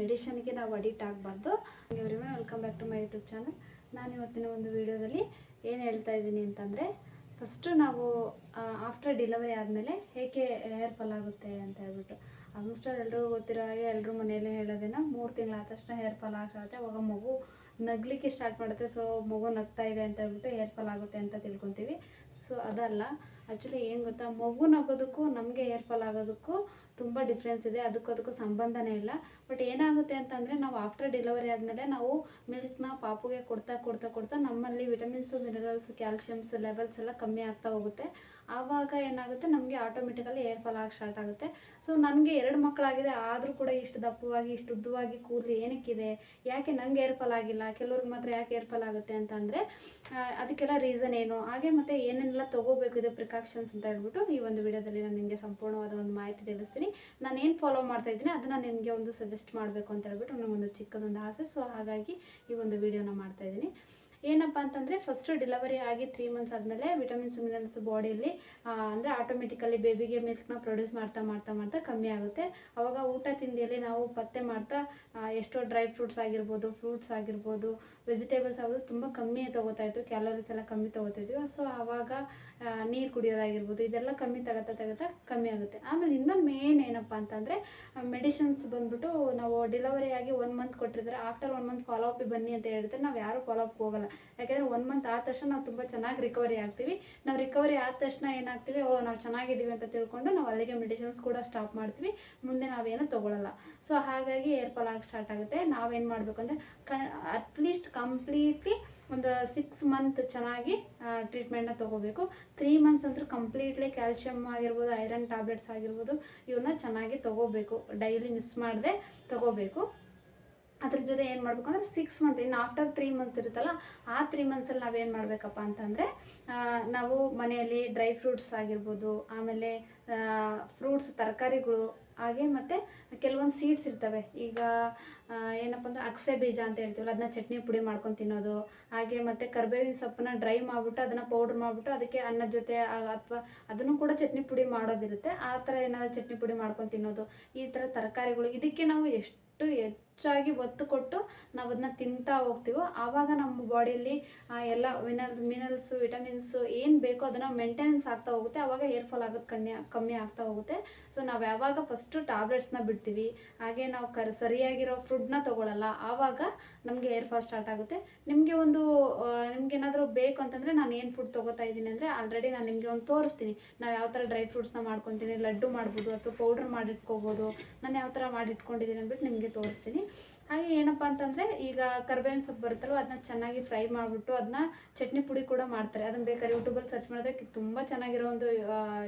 ಮೆಡಿಷನ್ಗೆ ನಾವು ಅಡಿಕ್ಟ್ ಆಗಬಾರ್ದು. ಇವರಿಗೂ welcome back to my YouTube channel ನಾನು ಇವತ್ತಿನ ಒಂದು ವಿಡಿಯೋದಲ್ಲಿ ಏನು ಹೇಳ್ತಾ ಇದ್ದೀನಿ ಅಂತಂದರೆ ಫಸ್ಟು ನಾವು ಆಫ್ಟರ್ ಡಿಲವರಿ ಆದಮೇಲೆ ಹೇಗೆ ಹೇರ್ ಫಾಲ್ ಆಗುತ್ತೆ ಅಂತ ಹೇಳ್ಬಿಟ್ಟು. ಆಲ್ಮೋಸ್ಟ್ ಎಲ್ಲರೂ ಗೊತ್ತಿರೋ ಹಾಗೆ ಎಲ್ಲರೂ ಮನೆಯಲ್ಲೇ ಹೇಳೋದೇನ, ಮೂರು ತಿಂಗಳಾದ ತಕ್ಷಣ ಹೇರ್ ಫಾಲ್ ಆಗುತ್ತೆ ಅವಾಗ ಮಗು ನಗ್ಲಿಕ್ಕೆ ಸ್ಟಾರ್ಟ್ ಮಾಡುತ್ತೆ. ಸೊ ಮಗು ನಗ್ತಾ ಇದೆ ಅಂತ ಹೇಳ್ಬಿಟ್ಟು ಹೇರ್ ಫಾಲ್ ಆಗುತ್ತೆ ಅಂತ ತಿಳ್ಕೊತೀವಿ. ಸೊ ಅದಲ್ಲ. ಆ್ಯಕ್ಚುಲಿ ಏನು ಗೊತ್ತಾ, ಮಗು ನಗೋದಕ್ಕೂ, ನಮಗೆ ಹೇರ್ ಫಾಲ್ ಆಗೋದಕ್ಕೂ ತುಂಬ ಡಿಫ್ರೆನ್ಸ್ ಇದೆ. ಅದಕ್ಕೂ ಅದಕ್ಕೂ ಸಂಬಂಧನೇ ಇಲ್ಲ. ಬಟ್ ಏನಾಗುತ್ತೆ ಅಂತಂದರೆ ನಾವು ಆಫ್ಟರ್ ಡೆಲಿವರಿ ಆದಮೇಲೆ ನಾವು ಮಿಲ್ಕ್ನ ಪಾಪುಗೆ ಕೊಡ್ತಾ ಕೊಡ್ತಾ ಕೊಡ್ತಾ ನಮ್ಮಲ್ಲಿ ವಿಟಮಿನ್ಸು ಮಿನರಲ್ಸ್ ಕ್ಯಾಲ್ಶಿಯಮ್ಸ್ ಲೆವೆಲ್ಸ್ ಎಲ್ಲ ಕಮ್ಮಿ ಆಗ್ತಾ ಹೋಗುತ್ತೆ. ಆವಾಗ ಏನಾಗುತ್ತೆ? ನಮಗೆ ಆಟೋಮೆಟಿಕಲಿ ಏರ್ ಫಾಲ್ ಆಗಿ ಸ್ಟಾರ್ಟ್ ಆಗುತ್ತೆ. ಸೊ ನನಗೆ ಎರಡು ಮಕ್ಕಳಾಗಿದೆ. ಆದರೂ ಕೂಡ ಇಷ್ಟು ದಪ್ಪವಾಗಿ, ಇಷ್ಟು ಉದ್ದವಾಗಿ ಕೂದಲು ಏನಕ್ಕಿದೆ? ಯಾಕೆ ನನಗೆ ಏರ್ ಫಾಲ್ ಆಗಿಲ್ಲ? ಕೆಲವ್ರಿಗೆ ಮಾತ್ರ ಯಾಕೆ ಏರ್ ಫಾಲ್ ಆಗುತ್ತೆ ಅಂತಂದರೆ ಅದಕ್ಕೆಲ್ಲ ರೀಸನ್ ಏನು? ಹಾಗೆ ಮತ್ತು ಏನೆಲ್ಲ ತಗೋಬೇಕು? ಇದು ಪ್ರಿಕಾಕ್ಷನ್ಸ್ ಅಂತ ಹೇಳ್ಬಿಟ್ಟು ಈ ಒಂದು ವಿಡಿಯೋದಲ್ಲಿ ನಾನು ನಿಮಗೆ ಸಂಪೂರ್ಣವಾದ ಒಂದು ಮಾಹಿತಿ ತಿಳಿಸ್ತೀನಿ. ನಾನು ಏನು ಫಾಲೋ ಮಾಡ್ತಾ ಇದ್ದೀನಿ, ಅದನ್ನು ನಿಮಗೆ ಒಂದು ಸಜೆಸ್ಟ್ ಮಾಡಬೇಕು ಅಂತ ಹೇಳ್ಬಿಟ್ಟು ನನಗೊಂದು ಚಿಕ್ಕದೊಂದು ಆಸೆ. ಸೊ ಹಾಗಾಗಿ ಈ ಒಂದು ವಿಡಿಯೋನ ಮಾಡ್ತಾ ಇದ್ದೀನಿ. ಏನಪ್ಪ ಅಂತಂದರೆ ಫಸ್ಟು ಡೆಲಿವರಿ ಆಗಿ ತ್ರೀ ಮಂತ್ಸ್ ಆದಮೇಲೆ ವಿಟಮಿನ್ಸ್ ಮಿನರಲ್ಸ್ ಬಾಡಿಯಲ್ಲಿ ಅಂದರೆ ಆಟೋಮೆಟಿಕಲಿ ಬೇಬಿಗೆ ಮಿಲ್ಕ್ನ ಪ್ರೊಡ್ಯೂಸ್ ಮಾಡ್ತಾ ಮಾಡ್ತಾ ಮಾಡ್ತಾ ಕಮ್ಮಿ ಆಗುತ್ತೆ. ಅವಾಗ ಊಟ ತಿಂಡಿಯಲ್ಲಿ ನಾವು ಪತ್ತೆ ಮಾಡ್ತಾ ಎಷ್ಟೋ ಡ್ರೈ ಫ್ರೂಟ್ಸ್ ಆಗಿರ್ಬೋದು ಫ್ರೂಟ್ಸ್ ಆಗಿರ್ಬೋದು ವೆಜಿಟೇಬಲ್ಸ್ ಆಗೋದು ತುಂಬ ಕಮ್ಮಿ ತೊಗೋತಾ ಇತ್ತು ಕ್ಯಾಲೋರೀಸ್ ಎಲ್ಲ ಕಮ್ಮಿ ತೊಗೋತಾ ಇದ್ವಿ. ಸೊ ಆವಾಗ ನೀರು ಕುಡಿಯೋದಾಗಿರ್ಬೋದು, ಇದೆಲ್ಲ ಕಮ್ಮಿ ತಗೋತಾ ತಗೋತಾ ಕಮ್ಮಿ ಆಗುತ್ತೆ. ಆಮೇಲೆ ಇನ್ನೊಂದು ಮೇನ್ ಏನಪ್ಪ ಅಂತಂದರೆ ಮೆಡಿಸಿನ್ಸ್ ಬಂದ್ಬಿಟ್ಟು ನಾವು ಡೆಲಿವರಿ ಆಗಿ ಒನ್ ಮಂತ್ ಕೊಟ್ಟಿರ್ತಾರೆ. After one month follow up ಬನ್ನಿ ಅಂತ ಹೇಳ್ತಾರೆ ನಾವು ಯಾರು ಫಾಲೋ ಅಪ್ ಹೋಗಲ್ಲ. ಯಾಕೆಂದರೆ ಒನ್ ಮಂತ್ ಆದ ತಕ್ಷಣ ನಾವು ತುಂಬ ಚೆನ್ನಾಗಿ ರಿಕವರಿ ಆಗ್ತೀವಿ. ನಾವು ರಿಕವರಿ ಆದ ತಕ್ಷಣ ಏನಾಗ್ತೀವಿ, ಓ, ನಾವು ಚೆನ್ನಾಗಿದ್ದೀವಿ ಅಂತ ತಿಳ್ಕೊಂಡು ನಾವು ಅಲ್ಲಿಗೆ ಮೆಡಿಸಿನ್ಸ್ ಕೂಡ ಸ್ಟಾಪ್ ಮಾಡ್ತೀವಿ. ಮುಂದೆ ನಾವೇನು ತೊಗೊಳಲ್ಲ. ಸೊ ಹಾಗಾಗಿ ಏರ್ ಫಾಲ್ ಆಗಿ ಸ್ಟಾರ್ಟ್ ಆಗುತ್ತೆ. ನಾವೇನು ಮಾಡಬೇಕು ಅಂದರೆ, ಕ ಅಟ್ಲೀಸ್ಟ್ ಕಂಪ್ಲೀಟ್ಲಿ ಒಂದು ಸಿಕ್ಸ್ ಮಂತ್ ಚೆನ್ನಾಗಿ ಟ್ರೀಟ್ಮೆಂಟ್ನ ತೊಗೋಬೇಕು. ತ್ರೀ ಮಂತ್ಸ್ ಅಂತೂ ಕಂಪ್ಲೀಟ್ಲಿ ಕ್ಯಾಲ್ಶಿಯಮ್ ಆಗಿರ್ಬೋದು ಐರನ್ ಟ್ಯಾಬ್ಲೆಟ್ಸ್ ಆಗಿರ್ಬೋದು ಇವನ್ನ ಚೆನ್ನಾಗಿ ತೊಗೋಬೇಕು. ಡೈಲಿ ಮಿಸ್ ಮಾಡದೆ ತೊಗೋಬೇಕು. ಅದ್ರ ಜೊತೆ ಏನು ಮಾಡ್ಬೇಕು ಅಂದ್ರೆ ಸಿಕ್ಸ್ ಮಂತ್ ಇನ್ನು ಆಫ್ಟರ್ ತ್ರೀ ಮಂತ್ಸ್ ಇರುತ್ತಲ್ಲ, ಆ ತ್ರೀ ಮಂತ್ಸಲ್ಲಿ ನಾವೇನು ಮಾಡಬೇಕಪ್ಪ ಅಂತಂದರೆ ನಾವು ಮನೆಯಲ್ಲಿ ಡ್ರೈ ಫ್ರೂಟ್ಸ್ ಆಗಿರ್ಬೋದು, ಆಮೇಲೆ ಫ್ರೂಟ್ಸ್ ತರಕಾರಿಗಳು, ಹಾಗೆ ಮತ್ತು ಕೆಲವೊಂದು ಸೀಡ್ಸ್ ಇರ್ತವೆ. ಈಗ ಏನಪ್ಪ ಅಂದ್ರೆ ಅಕ್ಸೆ ಬೀಜ ಅಂತ ಹೇಳ್ತೀವಲ್ಲ ಅದನ್ನ ಚಟ್ನಿ ಪುಡಿ ಮಾಡ್ಕೊಂಡು ತಿನ್ನೋದು, ಹಾಗೆ ಮತ್ತು ಕರ್ಬೇವಿನ ಸೊಪ್ಪನ್ನ ಡ್ರೈ ಮಾಡಿಬಿಟ್ಟು ಅದನ್ನು ಪೌಡ್ರ್ ಮಾಡಿಬಿಟ್ಟು ಅದಕ್ಕೆ ಅನ್ನದ ಜೊತೆ ಅಥವಾ ಅದನ್ನು ಕೂಡ ಚಟ್ನಿ ಪುಡಿ ಮಾಡೋದಿರುತ್ತೆ. ಆ ಥರ ಏನಾದರೂ ಚಟ್ನಿ ಪುಡಿ ಮಾಡ್ಕೊಂಡು ತಿನ್ನೋದು, ಈ ಥರ ತರಕಾರಿಗಳು, ಇದಕ್ಕೆ ನಾವು ಎಷ್ಟು ಹೆಚ್ಚಾಗಿ ಒತ್ತು ಕೊಟ್ಟು ನಾವು ಅದನ್ನ ತಿಂತಾ ಹೋಗ್ತೀವೋ, ಆವಾಗ ನಮ್ಮ ಬಾಡಿಯಲ್ಲಿ ಎಲ್ಲ ವಿನಲ್ ಮಿನರಲ್ಸು ವಿಟಮಿನ್ಸು ಏನು ಬೇಕೋ ಅದನ್ನು ಮೇಂಟೆನೆನ್ಸ್ ಆಗ್ತಾ ಹೋಗುತ್ತೆ. ಆವಾಗ ಹೇರ್ ಫಾಲ್ ಆಗೋದು ಕಮ್ಮಿ ಕಮ್ಮಿ ಆಗ್ತಾ ಹೋಗುತ್ತೆ. ಸೊ ನಾವು ಯಾವಾಗ ಫಸ್ಟು ಟ್ಯಾಬ್ಲೆಟ್ಸ್ನ ಬಿಡ್ತೀವಿ, ಹಾಗೆ ನಾವು ಕರ್, ಸರಿಯಾಗಿರೋ ಫುಡ್ನ ತೊಗೊಳಲ್ಲ, ಆವಾಗ ನಮಗೆ ಹೇರ್ ಫಾಲ್ ಸ್ಟಾರ್ಟ್ ಆಗುತ್ತೆ. ನಿಮಗೆ ಒಂದು ನಿಮ್ಗೆ ಏನಾದರೂ ಬೇಕು ಅಂತಂದರೆ ನಾನು ಏನು ಫುಡ್ ತೊಗೋತಾ ಇದ್ದೀನಿ ಅಂದರೆ ಆಲ್ರೆಡಿ ನಾನು ನಿಮಗೆ ಒಂದು ತೋರಿಸ್ತೀನಿ. ನಾವು ಯಾವ ಥರ ಡ್ರೈ ಫ್ರೂಟ್ಸ್ನ ಮಾಡ್ಕೊತೀನಿ, ಲಡ್ಡು ಮಾಡ್ಬೋದು ಅಥವಾ ಪೌಡ್ರ್ ಮಾಡಿಟ್ಕೋಬೋದು, ನಾನು ಯಾವ ಥರ ಮಾಡಿಟ್ಕೊಂಡಿದ್ದೀನಿ ಅಂದ್ಬಿಟ್ಟು ನಿಮಗೆ ತೋರಿಸ್ತೀನಿ. ಹಾಗೆ ಏನಪ್ಪ ಅಂತಂದರೆ ಈಗ ಕರ್ಬೇವಿನ ಸೊಪ್ಪು ಬರುತ್ತಲ್ವ ಅದನ್ನ ಚೆನ್ನಾಗಿ ಫ್ರೈ ಮಾಡಿಬಿಟ್ಟು ಅದನ್ನ ಚಟ್ನಿ ಪುಡಿ ಕೂಡ ಮಾಡ್ತಾರೆ. ಅದನ್ನ ಬೇಕಾದ್ರೆ ಯೂಟ್ಯೂಬಲ್ಲಿ ಸರ್ಚ್ ಮಾಡಿದ್ರೆ ತುಂಬ ಚೆನ್ನಾಗಿರೋ ಒಂದು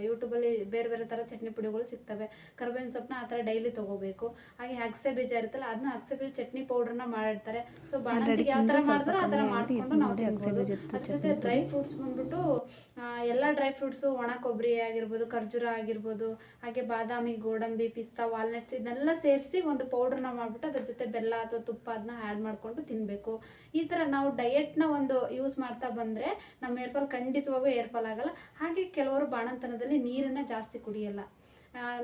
ಯೂಟ್ಯೂಬಲ್ಲಿ ಬೇರೆ ಬೇರೆ ಥರ ಚಟ್ನಿ ಪುಡಿಗಳು ಸಿಗ್ತವೆ. ಕರ್ಬೇವಿನ ಸೊಪ್ಪನ್ನ ಆ ಥರ ಡೈಲಿ ತೊಗೋಬೇಕು. ಹಾಗೆ ಅಗಸೆ ಬೀಜ ಇರುತ್ತಲ್ಲ ಅದನ್ನ ಅಗಸೆ ಬೀಜ ಚಟ್ನಿ ಪೌಡ್ರನ್ನ ಮಾಡಿರ್ತಾರೆ ಸೊ ಬಾಣಂತಿಗೆ ಯಾವ ಥರ ಮಾಡಿದ್ರೆ ಆ ಥರ ಮಾಡಿಸ್ಕೊಂಡು ನಾವು ತಿನ್ಬೋದು. ಅದ್ರ ಜೊತೆ ಡ್ರೈ ಫ್ರೂಟ್ಸ್ ಬಂದ್ಬಿಟ್ಟು ಎಲ್ಲ ಡ್ರೈ ಫ್ರೂಟ್ಸು ಒಣ ಕೊಬ್ಬರಿ ಆಗಿರ್ಬೋದು ಖರ್ಜೂರ ಆಗಿರ್ಬೋದು ಹಾಗೆ ಬಾದಾಮಿ ಗೋಡಂಬಿ ಪಿಸ್ತಾ ವಾಲ್ನಟ್ಸ್ ಇದನ್ನೆಲ್ಲ ಸೇರಿಸಿ ಒಂದು ಪೌಡ್ರನ್ನ ಮಾಡಿಬಿಟ್ಟು ಅದ್ರ ಜೊತೆ ಬೆಲ್ಲ ಅಥವಾ ತುಪ್ಪ ಅದನ್ನ ಆ್ಯಡ್ ಮಾಡ್ಕೊಂಡು ತಿನ್ನಬೇಕು ಈ ಥರ ನಾವು ಡಯೆಟ್ನ ಒಂದು ಯೂಸ್ ಮಾಡ್ತಾ ಬಂದರೆ ನಮ್ಮ ಏರ್ಫಾಲ್ ಖಂಡಿತವಾಗೂ ಏರ್ಫಾಲ್ ಆಗಲ್ಲ. ಹಾಗೆ ಕೆಲವರು ಬಾಣಂತನದಲ್ಲಿ ನೀರನ್ನು ಜಾಸ್ತಿ ಕುಡಿಯಲ್ಲ.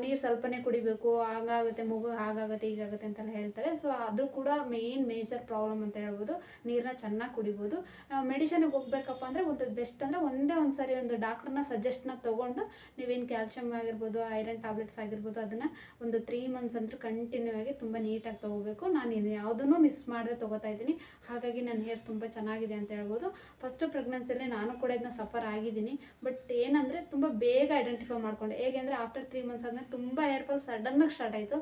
ನೀರು ಸ್ವಲ್ಪನೇ ಕುಡಿಬೇಕು, ಹಾಗಾಗುತ್ತೆ, ಮಗು ಹಾಗಾಗುತ್ತೆ, ಹೀಗಾಗುತ್ತೆ ಅಂತೆಲ್ಲ ಹೇಳ್ತಾರೆ. ಸೊ ಅದು ಕೂಡ ಮೇನ್ ಮೇಜರ್ ಪ್ರಾಬ್ಲಮ್ ಅಂತ ಹೇಳ್ಬೋದು. ನೀರನ್ನ ಚೆನ್ನಾಗಿ ಕುಡಿಬೋದು. ಮೆಡಿಷನ್ಗೆ ಹೋಗ್ಬೇಕಪ್ಪ ಅಂದರೆ ಒಂದು ಬೆಸ್ಟ್ ಅಂದರೆ ಒಂದೇ ಒಂದು ಸರಿ ಒಂದು ಡಾಕ್ಟ್ರನ್ನ ಸಜೆಸ್ಟ್ನ ತೊಗೊಂಡು ನೀವೇನು ಕ್ಯಾಲ್ಶಿಯಮ್ ಆಗಿರ್ಬೋದು ಐರನ್ ಟ್ಯಾಬ್ಲೆಟ್ಸ್ ಆಗಿರ್ಬೋದು, ಅದನ್ನು ಒಂದು ತ್ರೀ ಮಂತ್ಸ್ ಅಂತೂ ಕಂಟಿನ್ಯೂ ಆಗಿ ತುಂಬ ನೀಟಾಗಿ ತೊಗೋಬೇಕು. ನಾನು ಇದು ಯಾವುದನ್ನು ಮಿಸ್ ಮಾಡದೆ ತೊಗೋತಾ ಇದ್ದೀನಿ. ಹಾಗಾಗಿ ನನ್ನ ಹೇರ್ ತುಂಬ ಚೆನ್ನಾಗಿದೆ ಅಂತ ಹೇಳ್ಬೋದು. ಫಸ್ಟ್ ಪ್ರೆಗ್ನೆನ್ಸಿಯಲ್ಲಿ ನಾನು ಕೂಡ ಇದನ್ನ ಸಫರ್ ಆಗಿದ್ದೀನಿ. ಬಟ್ ಏನಂದರೆ ತುಂಬ ಬೇಗ ಐಡೆಂಟಿಫೈ ಮಾಡ್ಕೊಂಡೆ. ಹೇಗೆ ಅಂದರೆ ಆಫ್ಟರ್ ತ್ರೀ ಮಂತ್ಸ್ ಆದಮೇಲೆ ತುಂಬ ಹೇರ್ ಫಾಲ್ ಸಡನ್ನಾಗಿ ಸ್ಟಾರ್ಟ್ ಆಯಿತು.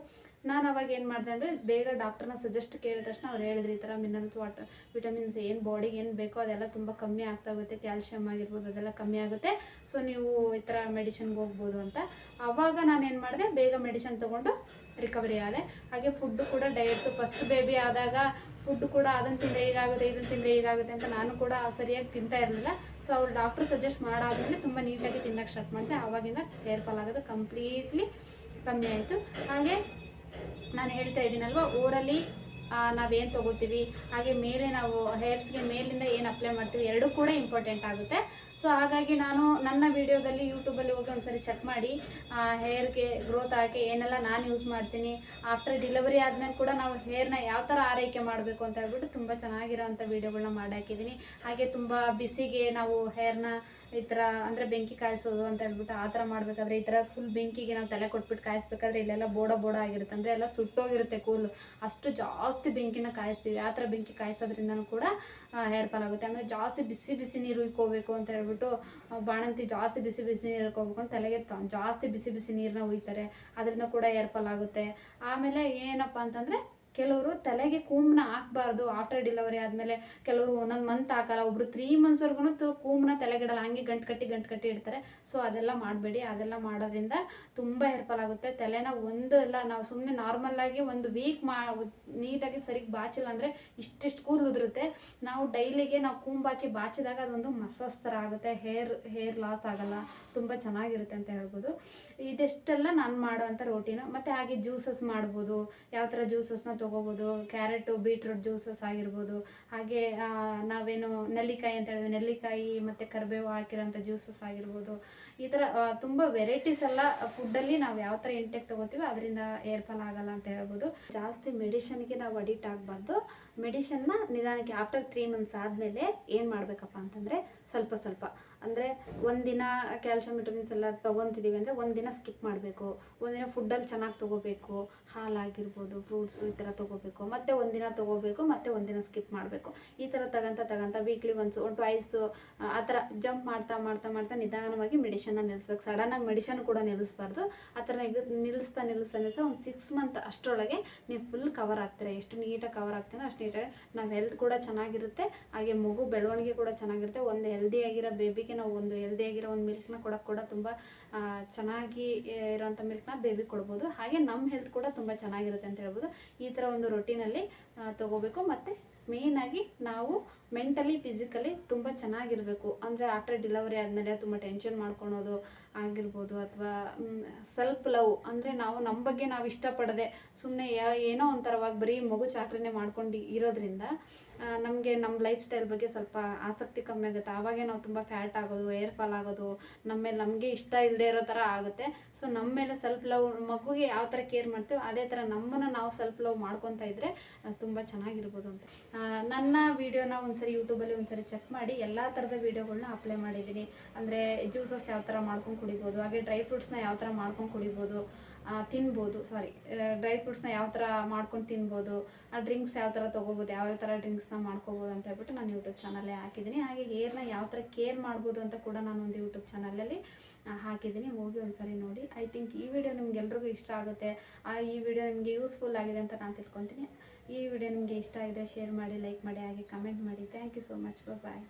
ನಾನು ಅವಾಗ ಏನು ಮಾಡಿದೆ ಅಂದರೆ ಬೇಗ ಡಾಕ್ಟರ್ನ ಸಜೆಸ್ಟ್ ಕೇಳಿದ ತಕ್ಷಣ ಅವ್ರು ಹೇಳಿದ್ರು ಈ ಥರ ಮಿನರಲ್ಸ್ ವಾಟರ್ ವಿಟಮಿನ್ಸ್ ಏನು ಬಾಡಿಗೆ ಏನು ಬೇಕೋ ಅದೆಲ್ಲ ತುಂಬ ಕಮ್ಮಿ ಆಗ್ತಾ ಹೋಗುತ್ತೆ ಕ್ಯಾಲ್ಶಿಯಮ್ ಆಗಿರ್ಬೋದು ಅದೆಲ್ಲ ಕಮ್ಮಿ ಆಗುತ್ತೆ. ಸೊ ನೀವು ಈ ಥರ ಮೆಡಿಷನ್ಗೆ ಹೋಗ್ಬೋದು ಅಂತ. ಆವಾಗ ನಾನು ಏನು ಮಾಡಿದೆ, ಬೇಗ ಮೆಡಿಷನ್ ತೊಗೊಂಡು ರಿಕವರಿ ಆದೆ. ಹಾಗೆ ಫುಡ್ಡು ಕೂಡ ಡಯಟ್ ಫಸ್ಟ್ ಬೇಬಿ ಆದಾಗ ಫುಡ್ ಕೂಡ ಅದನ್ನು ತಿಂದರೆ ಹೀಗಾಗುತ್ತೆ ಇದನ್ನು ತಿಂದರೆ ಹೀಗಾಗುತ್ತೆ ಅಂತ ನಾನು ಕೂಡ ಸರಿಯಾಗಿ ತಿಂತಾ ಇರಲಿಲ್ಲ. ಸೊ ಅವ್ರು ಡಾಕ್ಟರ್ ಸಜೆಸ್ಟ್ ಮಾಡಾದ್ಮೇಲೆ ತುಂಬ ನೀಟಾಗಿ ತಿನ್ನೋಕ್ಕೆ ಸ್ಟಾರ್ಟ್ ಮಾಡಿದೆ. ಆವಾಗಿಂದ ಹೇರ್ ಫಾಲ್ ಆಗೋದು ಕಂಪ್ಲೀಟ್ಲಿ ಕಮ್ಮಿ ಆಯಿತು. ಹಾಗೆ ನಾನು ಹೇಳ್ತಾ ಇದ್ದೀನಲ್ವ, ಊರಲ್ಲಿ ನಾವೇನು ತೊಗೋತೀವಿ? ಹಾಗೆ ಮೇಲೆ ನಾವು ಹೇರ್ಸ್ಗೆ ಮೇಲಿಂದ ಏನು ಅಪ್ಲೈ ಮಾಡ್ತೀವಿ ಎರಡೂ ಕೂಡ ಇಂಪಾರ್ಟೆಂಟ್ ಆಗುತ್ತೆ. ಸೊ ಹಾಗಾಗಿ ನಾನು ನನ್ನ ವಿಡಿಯೋದಲ್ಲಿ ಯೂಟ್ಯೂಬಲ್ಲಿ ಹೋಗಿ ಒಂದ್ಸರಿ ಚೆಕ್ ಮಾಡಿ ಹೇರ್ಗೆ ಗ್ರೋತ್ ಆಗಿ ಏನೆಲ್ಲ ನಾನು ಯೂಸ್ ಮಾಡ್ತೀನಿ. ಆಫ್ಟರ್ ಡಿಲಿವರಿ ಆದಮೇಲೆ ಕೂಡ ನಾವು ಹೇರ್ನ ಯಾವ ಥರ ಆರೈಕೆ ಮಾಡಬೇಕು ಅಂತ ಹೇಳ್ಬಿಟ್ಟು ತುಂಬ ಚೆನ್ನಾಗಿರೋವಂಥ ವೀಡಿಯೋಗಳನ್ನ ಮಾಡಿ ಹಾಕಿದ್ದೀನಿ. ಹಾಗೆ ತುಂಬ ಬಿಸಿಗೆ ನಾವು ಹೇರ್ನ ಈ ಥರ ಅಂದರೆ ಬೆಂಕಿ ಕಾಯಿಸೋದು ಅಂತ ಹೇಳ್ಬಿಟ್ಟು ಆ ಥರ ಮಾಡಬೇಕಾದ್ರೆ ಈ ಥರ ಫುಲ್ ಬೆಂಕಿಗೆ ನಾವು ತಲೆ ಕೊಟ್ಬಿಟ್ಟು ಕಾಯಿಸ್ಬೇಕಾದ್ರೆ ಇಲ್ಲೆಲ್ಲ ಬೋಡ ಬೋಡ ಆಗಿರುತ್ತೆ. ಅಂದರೆ ಎಲ್ಲ ಸುಟ್ಟೋಗಿರುತ್ತೆ ಕೂದಲು. ಅಷ್ಟು ಜಾಸ್ತಿ ಬೆಂಕಿನ ಕಾಯಿಸ್ತೀವಿ. ಆ ಥರ ಬೆಂಕಿ ಕಾಯಿಸೋದ್ರಿಂದನೂ ಕೂಡ ಹೇರ್ ಫಾಲ್ ಆಗುತ್ತೆ. ಆಮೇಲೆ ಜಾಸ್ತಿ ಬಿಸಿ ಬಿಸಿ ನೀರು ಉಯ್ಕೋಬೇಕು ಅಂತ ಹೇಳ್ಬಿಟ್ಟು ಬಾಣಂತಿ ಜಾಸ್ತಿ ಬಿಸಿ ಬಿಸಿ ನೀರು ಇಕ್ಕೋಬೇಕು ಅಂತ ತಲೆಗೆ ಜಾಸ್ತಿ ಬಿಸಿ ಬಿಸಿ ನೀರನ್ನ ಉಯ್ತಾರೆ. ಅದರಿಂದ ಕೂಡ ಹೇರ್ ಫಾಲ್ ಆಗುತ್ತೆ. ಆಮೇಲೆ ಏನಪ್ಪ ಅಂತಂದರೆ ಕೆಲವರು ತಲೆಗೆ ಕೂಮ್ನ ಹಾಕ್ಬಾರ್ದು ಆಫ್ಟರ್ ಡಿಲವರಿ ಆದಮೇಲೆ ಕೆಲವರು ಒಂದೊಂದು ಮಂತ್ ಹಾಕಲ್ಲ, ಒಬ್ರು ತ್ರೀ ಮಂತ್ಸ್ವರೆಗೂ ಕೂಮ್ನ ತಲೆಗಿಡಲ್ಲ, ಹಂಗೆ ಗಂಟು ಕಟ್ಟಿ ಗಂಟು ಕಟ್ಟಿ ಇಡ್ತಾರೆ. ಸೊ ಅದೆಲ್ಲ ಮಾಡಬೇಡಿ. ಅದೆಲ್ಲ ಮಾಡೋದ್ರಿಂದ ತುಂಬ ಹೆಲ್ಪಲ್ ಆಗುತ್ತೆ. ತಲೆನ ಒಂದು ಅಲ್ಲ, ನಾವು ಸುಮ್ಮನೆ ನಾರ್ಮಲಾಗಿ ಒಂದು ವೀಕ್ ಮಾ, ನೀಟಾಗಿ ಸರಿಗೆ ಬಾಚಿಲ್ಲ ಅಂದರೆ ಇಷ್ಟಿಷ್ಟು ಕೂದಲು ಉದುರುತ್ತೆ. ನಾವು ಡೈಲಿಗೆ ನಾವು ಕೂಂಬಾಕಿ ಬಾಚಿದಾಗ ಅದೊಂದು ಮಸಾಜ್ ಥರ ಆಗುತ್ತೆ. ಹೇರ್ ಹೇರ್ ಲಾಸ್ ಆಗಲ್ಲ. ತುಂಬ ಚೆನ್ನಾಗಿರುತ್ತೆ ಅಂತ ಹೇಳ್ಬೋದು. ಇದೆಷ್ಟೆಲ್ಲ ನಾನು ಮಾಡುವಂಥ ರೋಟೀನು ಮತ್ತು ಹಾಗೆ ಜ್ಯೂಸಸ್ ಮಾಡ್ಬೋದು. ಯಾವ ಥರ ಜ್ಯೂಸಸ್ನ ತೊಗೋಬೋದು, ಕ್ಯಾರೆಟು, ಬೀಟ್ರೂಟ್ ಜ್ಯೂಸಸ್ ಆಗಿರ್ಬೋದು. ಹಾಗೆ ನಾವೇನು ನೆಲ್ಲಿಕಾಯಿ ಅಂತ ಹೇಳಿದ್ವಿ ನೆಲ್ಲಿಕಾಯಿ ಮತ್ತು ಕರಿಬೇವು ಹಾಕಿರೋಂಥ ಜ್ಯೂಸಸ್ ಆಗಿರ್ಬೋದು. ಈ ಥರ ತುಂಬ ವೆರೈಟೀಸ್ ಎಲ್ಲ ಫುಡ್ಡಲ್ಲಿ ನಾವು ಯಾವ ಥರ ಇಂಟೆಕ್ ತೊಗೋತೀವಿ ಅದರಿಂದ ಏರ್ಫಾಲ್ ಆಗಲ್ಲ ಅಂತ ಹೇಳ್ಬೋದು. ಜಾಸ್ತಿ ಮೆಡಿಷನ್ಗೆ ನಾವು ಅಡಿಕ್ಟ್ ಆಗಬಾರ್ದು. ಮೆಡಿಷನ್ನ ನಿಧಾನಕ್ಕೆ ಆಫ್ಟರ್ ತ್ರೀ ಮಂತ್ಸ್ ಆದಮೇಲೆ ಏನು ಮಾಡಬೇಕಪ್ಪ ಅಂತಂದರೆ ಸ್ವಲ್ಪ ಸ್ವಲ್ಪ. ಅಂದರೆ ಒಂದಿನ ಕ್ಯಾಲ್ಶಿಯಂ ವಿಟಮಿನ್ಸ್ ಎಲ್ಲ ತೊಗೊತಿದ್ದೀವಿ ಅಂದರೆ ಒಂದಿನ ಸ್ಕಿಪ್ ಮಾಡಬೇಕು. ಒಂದಿನ ಫುಡ್ಡಲ್ಲಿ ಚೆನ್ನಾಗಿ ತೊಗೋಬೇಕು. ಹಾಲಾಗಿರ್ಬೋದು ಫ್ರೂಟ್ಸು ಈ ಥರ ತೊಗೋಬೇಕು. ಮತ್ತೆ ಒಂದಿನ ತೊಗೋಬೇಕು, ಮತ್ತೆ ಒಂದಿನ ಸ್ಕಿಪ್ ಮಾಡಬೇಕು. ಈ ಥರ ತಗೊಂತ ತಗೊಂತ ವೀಕ್ಲಿ ಒನ್ಸು ಟ್ವೈಸು ಆ ಥರ ಜಂಪ್ ಮಾಡ್ತಾ ಮಾಡ್ತಾ ಮಾಡ್ತಾ ನಿಧಾನವಾಗಿ ಮೆಡಿಷನ್ನ ನಿಲ್ಲಿಸ್ಬೇಕು ಸಡನ್ನಾಗಿ ಮೆಡಿಷನ್ ಕೂಡ ನಿಲ್ಲಿಸ್ಬಾರ್ದು ಆ ಥರ ನಿಲ್ಲಿಸ್ತಾ ನಿಲ್ಲಿಸ್ತಾ ನಿಲ್ಲಿಸ್ತಾ ಒಂದು ಸಿಕ್ಸ್ ಮಂತ್ ಅಷ್ಟರೊಳಗೆ ನೀವು ಫುಲ್ ಕವರ್ ಆಗ್ತೀರ. ಎಷ್ಟು ನೀಟಾಗಿ ಕವರ್ ಆಗ್ತೀನೋ ಅಷ್ಟು ನೀಟಾಗಿ ನಾವು ಹೆಲ್ತ್ ಕೂಡ ಚೆನ್ನಾಗಿರುತ್ತೆ. ಹಾಗೆ ಮಗು ಬೆಳವಣಿಗೆ ಕೂಡ ಚೆನ್ನಾಗಿರುತ್ತೆ. ಒಂದು ಹೆಲ್ದಿ ಆಗಿರೋ ಬೇಬಿಗೆ ನಾವು ಒಂದು ಹೆಲ್ದಿ ಆಗಿರೋ ಒಂದು ಮಿಲ್ಕ್ನ ಕೊಡೋಕೆ ಕೂಡ ತುಂಬ ಚೆನ್ನಾಗಿ ಇರೋಂಥ ಮಿಲ್ಕ್ನ ಬೇಬಿ ಕೊಡ್ಬೋದು. ಹಾಗೆ ನಮ್ಮ ಹೆಲ್ತ್ ಕೂಡ ತುಂಬ ಚೆನ್ನಾಗಿರುತ್ತೆ ಅಂತ ಹೇಳ್ಬೋದು. ಈ ಥರ ಒಂದು ರೊಟೀನಲ್ಲಿ ತೊಗೋಬೇಕು. ಮತ್ತು ಮೇಯ್ನಾಗಿ ನಾವು ಮೆಂಟಲಿ ಫಿಸಿಕಲಿ ತುಂಬ ಚೆನ್ನಾಗಿರಬೇಕು. ಅಂದರೆ ಆಫ್ಟರ್ ಡಿಲವರಿ ಆದಮೇಲೆ ತುಂಬ ಟೆನ್ಷನ್ ಮಾಡ್ಕೊಳೋದು ಆಗಿರ್ಬೋದು ಅಥವಾ ಸೆಲ್ಫ್ ಲವ್ ಅಂದರೆ ನಾವು ನಮ್ಮ ಬಗ್ಗೆ ನಾವು ಇಷ್ಟಪಡದೆ ಸುಮ್ಮನೆ ಏನೋ ಒಂಥರವಾಗಿ ಬರೀ ಮಗು ಚಾಕ್ರಿನೇ ಮಾಡ್ಕೊಂಡು ಇರೋದ್ರಿಂದ ನಮಗೆ ನಮ್ಮ ಲೈಫ್ ಸ್ಟೈಲ್ ಬಗ್ಗೆ ಸ್ವಲ್ಪ ಆಸಕ್ತಿ ಕಮ್ಮಿ ಆಗುತ್ತೆ. ಆವಾಗೇ ನಾವು ತುಂಬ ಫ್ಯಾಟ್ ಆಗೋದು ಏರ್ ಫಾಲ್ ಆಗೋದು ನಮ್ಮ ಮೇಲೆ ನಮಗೆ ಇಷ್ಟ ಇಲ್ಲದೆ ಇರೋ ಥರ ಆಗುತ್ತೆ. ಸೊ ನಮ್ಮ ಮೇಲೆ ಸೆಲ್ಫ್ ಲವ್ ಮಗುಗೆ ಯಾವ ಥರ ಕೇರ್ ಮಾಡ್ತೀವೋ ಅದೇ ಥರ ನಮ್ಮನ್ನು ನಾವು ಸೆಲ್ಫ್ ಲವ್ ಮಾಡ್ಕೊತಾ ಇದ್ರೆ ತುಂಬ ಚೆನ್ನಾಗಿರ್ಬೋದು ಅಂತ. ನನ್ನ ವೀಡಿಯೋನ ಒಂದ್ಸರಿ ಯೂಟ್ಯೂಬಲ್ಲಿ ಒಂದ್ಸರಿ ಚೆಕ್ ಮಾಡಿ ಎಲ್ಲ ಥರದ ವೀಡಿಯೋಗಳನ್ನ ಅಪ್ಲೈ ಮಾಡಿದ್ದೀನಿ. ಅಂದರೆ ಜ್ಯೂಸಸ್ ಯಾವ ಥರ ಮಾಡ್ಕೊಂಡು ಕುಡಿಬೋದು, ಹಾಗೆ ಡ್ರೈ ಫ್ರೂಟ್ಸ್ನ ಯಾವ ಥರ ಮಾಡ್ಕೊಂಡು ಕುಡಿಬೋದು ತಿನ್ಬೋದು ಸಾರಿ ಡ್ರೈ ಫ್ರೂಟ್ಸ್ನ ಯಾವ ಥರ ಮಾಡ್ಕೊಂಡು ತಿನ್ಬೋದು, ಆ ಡ್ರಿಂಕ್ಸ್ ಯಾವ ಥರ ತೊಗೋಬೋದು, ಯಾವ ಥರ ಡ್ರಿಂಕ್ಸ್ನ ಮಾಡ್ಕೋಬೋದು ಅಂತ ಹೇಳ್ಬಿಟ್ಟು ನಾನು ಯೂಟ್ಯೂಬ್ ಚಾನಲ್ಲೇ ಹಾಕಿದ್ದೀನಿ. ಹಾಗೆ ಹೇರ್ನ ಯಾವ ಥರ ಕೇರ್ ಮಾಡ್ಬೋದು ಅಂತ ಕೂಡ ನಾನು ಒಂದು ಯೂಟ್ಯೂಬ್ ಚಾನಲಲ್ಲಿ ಹಾಕಿದ್ದೀನಿ. ಹೋಗಿ ಒಂದ್ಸರಿ ನೋಡಿ. ಐ ಥಿಂಕ್ ಈ ವಿಡಿಯೋ ನಿಮ್ಗೆಲ್ರಿಗೂ ಇಷ್ಟ ಆಗುತ್ತೆ. ಆ, ಈ ವಿಡಿಯೋ ನಿಮಗೆ ಯೂಸ್ಫುಲ್ ಆಗಿದೆ ಅಂತ ನಾನು ತಿಳ್ಕೊತೀನಿ. ಈ ವಿಡಿಯೋ ನಿಮಗೆ ಇಷ್ಟ ಆಗಿದೆ ಶೇರ್ ಮಾಡಿ ಲೈಕ್ ಮಾಡಿ, ಹಾಗೆ ಕಮೆಂಟ್ ಮಾಡಿ. Thank you so much bye